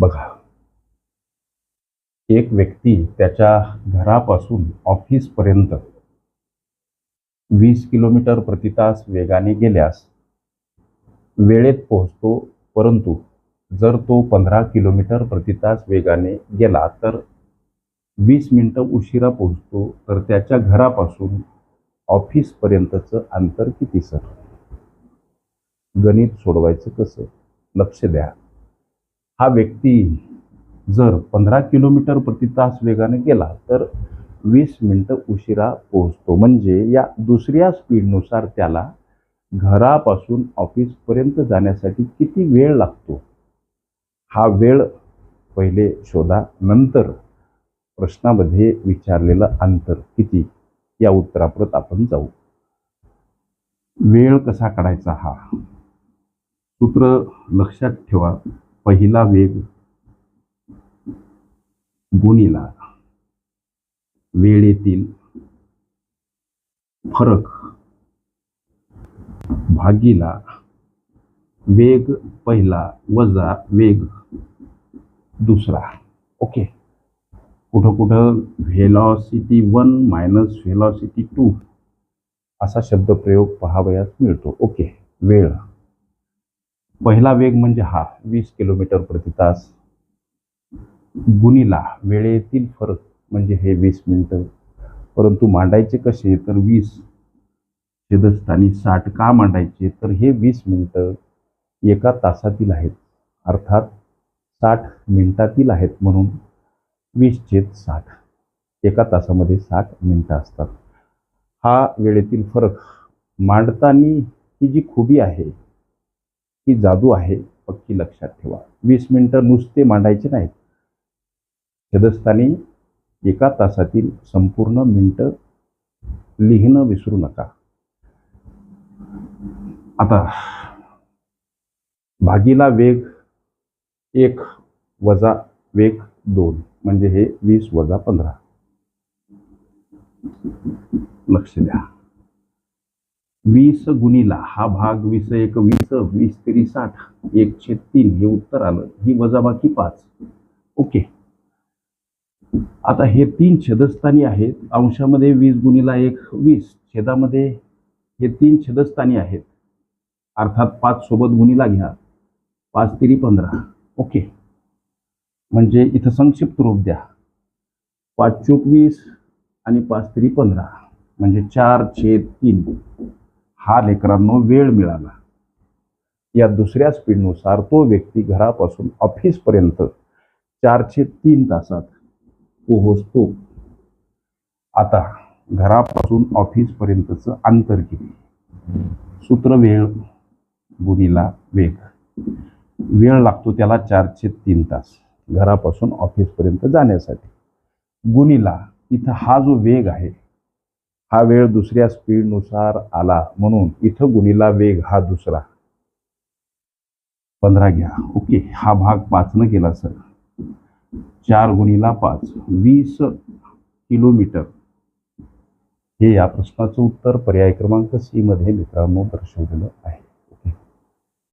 बघा. एक व्यक्ती त्याच्या घरापासून ऑफिसपर्यंत वीस किलोमीटर प्रति तास वेगाने गेल्यास वेळेत पोहोचतो परंतु जर तो पंधरा किलोमीटर प्रति तास वेगाने गेला तर वीस मिनटं उशिरा पोहोचतो तर त्याच्या घरापासून ऑफिसपर्यंतचं अंतर किती सर? गणित सोडवायचं कसं? लक्ष द्या. हा व्यक्ती जर पंधरा किलोमीटर प्रति तास वेगाने गेला तर वीस मिनटं उशिरा पोहोचतो. म्हणजे या दुसऱ्या स्पीडनुसार त्याला घरापासून ऑफिसपर्यंत जाण्यासाठी किती वेळ लागतो? हा वेळ पहिले शोधा. नंतर प्रश्नामध्ये विचारलेलं अंतर किती? या उत्तराप्रत आपण जाऊ. वेळ कसा काढायचा हा? सूत्र लक्षात ठेवा. पहिला वेग गुणिला वेळेतील फरक भागीला वेग पहिला वजा वेग दुसरा. ओके कुठं कुठं velocity one minus velocity two असा शब्दप्रयोग पहावयास मिळतो. ओके वेळ. पहिला वेग म्हणजे हा वीस किलोमीटर प्रति तास. गुणीला वेळेतील फरक म्हणजे हे वीस मिनटं. परंतु मांडायचे कसे? तर वीस छेदस्थानी साठ का मांडायचे? तर हे वीस मिनटं एका तासातील आहेत. अर्थात साठ मिनिटातील आहेत म्हणून वीस छेद साठ. एका तासामध्ये साठ मिनटं असतात. हा वेळेतील फरक मांडताना ही जी खुबी आहे ही जादू आहे पक्की लक्षात ठेवा. वीस मिनटं नुसते मांडायचे नाहीत. छेदस्थानी एका तासातील संपूर्ण मिनटं लिहिणं विसरू नका. आता भागीला वेग एक वजा वेग दोन म्हणजे हे वीस वजा पंधरा. लक्ष द्या. वीस गुणिला हा भाग वीस एक वीस वीस तरी साठ एकशे तीन हे उत्तर आलं. ही वजाबाकी पाच. ओके. आता हे तीन छेदस्थानी आहेत. अंशामध्ये वीस गुणिला एक वीस. छेदामध्ये हे तीन छेदस्थानी आहेत. अर्थात पाच सोबत गुणिला घ्या. पाच तिरी पंधरा. ओके. म्हणजे इथं संक्षिप्त रूप द्या. पाच चोक वीस आणि पाच तिरी पंधरा. म्हणजे चार छेद तीन. हा लेकरांनो वेळ मिळाला. या दुसऱ्या स्पीडनुसार तो व्यक्ती घरापासून ऑफिसपर्यंत चारशे तीन तासात पोहोचतो. आता घरापासून ऑफिसपर्यंतचं अंतर किती? सूत्र वेळ वेग. वेळ लागतो त्याला चारशे तीन तास घरापासून ऑफिसपर्यंत जाण्यासाठी. गुणीला इथं हा जो वेग आहे हा वेळ दुसऱ्या स्पीडनुसार आला म्हणून इथं गुणीला वेग हा दुसरा. पंधरा घ्या. ओके. हा भाग पाचनं केला सर. चार गुणीला पाच. वीस किलोमीटर. हे या प्रश्नाचं उत्तर पर्याय क्रमांक सी मध्ये मित्रांनो दर्शवलेलं आहे.